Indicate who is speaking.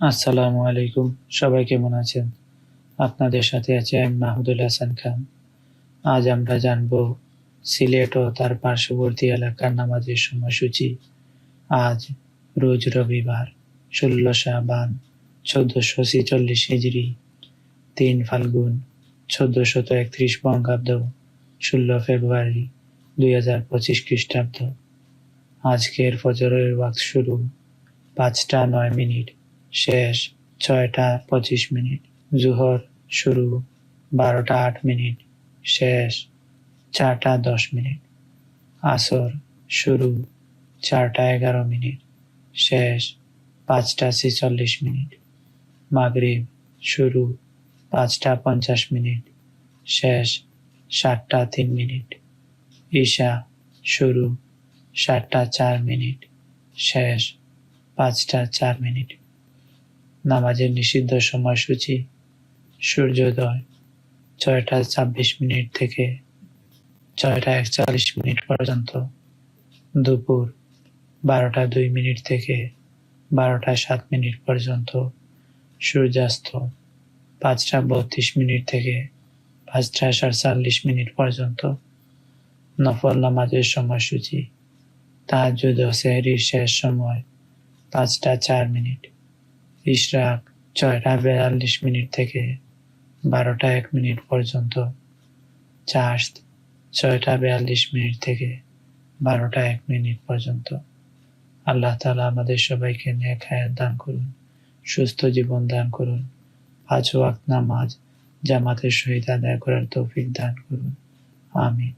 Speaker 1: আসসালামু আলাইকুম। সবাই কেমন আছেন? আপনাদের সাথে আছে আমি মাহমুদুল হাসান খান। আজ আমরা জানব সিলেট ও তার পার্শ্ববর্তী এলাকার নামাজের সময়সূচি। আজ রোজ রবিবার, ষোলো শাবান, চোদ্দশো ছেচল্লিশ হিজড়ি তিন ফাল্গুন চোদ্দশত একত্রিশ বঙ্গাব্দ, ষোলো ফেব্রুয়ারি দুই হাজার পঁচিশ খ্রিস্টাব্দ। আজকের ফজরের ওয়াক্ত শুরু পাঁচটা নয় মিনিট। শেষ, ছয়টা পঁচিশ মিনিট। জুহর শুরু, বারোটা আট মিনিট। শেষ, চারটা দশ মিনিট। আসর শুরু, চারটা এগারো মিনিট। শেষ, পাঁচটা ছেচল্লিশ মিনিট। মাগরিব শুরু, পাঁচটা পঞ্চাশ মিনিট। শেষ, সাতটা তিন মিনিট। ঈশা শুরু, সাতটা চার মিনিট। শেষ, পাঁচটা চার মিনিট। নামাজের নিষিদ্ধ সময়সূচি, সূর্যোদয়, ছয়টা ছাব্বিশ মিনিট থেকে ছয়টা একচল্লিশ মিনিট পর্যন্ত, দুপুর বারোটা দুই মিনিট থেকে বারোটা সাত মিনিট পর্যন্ত, সূর্যাস্ত পাঁচটা বত্রিশ মিনিট থেকে পাঁচটা সাতচল্লিশ মিনিট পর্যন্ত, নফল নামাজের সময়সূচি তাহাজুদ ও সেহরির শেষ সময় পাঁচটা চার মিনিট। ইশরাক ছয়টা বেয়াল্লিশ মিনিট থেকে বারোটা এক মিনিট পর্যন্ত। চাষ ছয়টা বেয়াল্লিশ মিনিট থেকে বারোটা এক মিনিট পর্যন্ত। আল্লাহ তালা আমাদের সবাইকে নেক হায়াত দান করুন, সুস্থ জীবন দান করুন, পাঁচ ওয়াক্ত নামাজ জামাতের সহিত আদায় করার তৌফিক দান করুন। আমিন।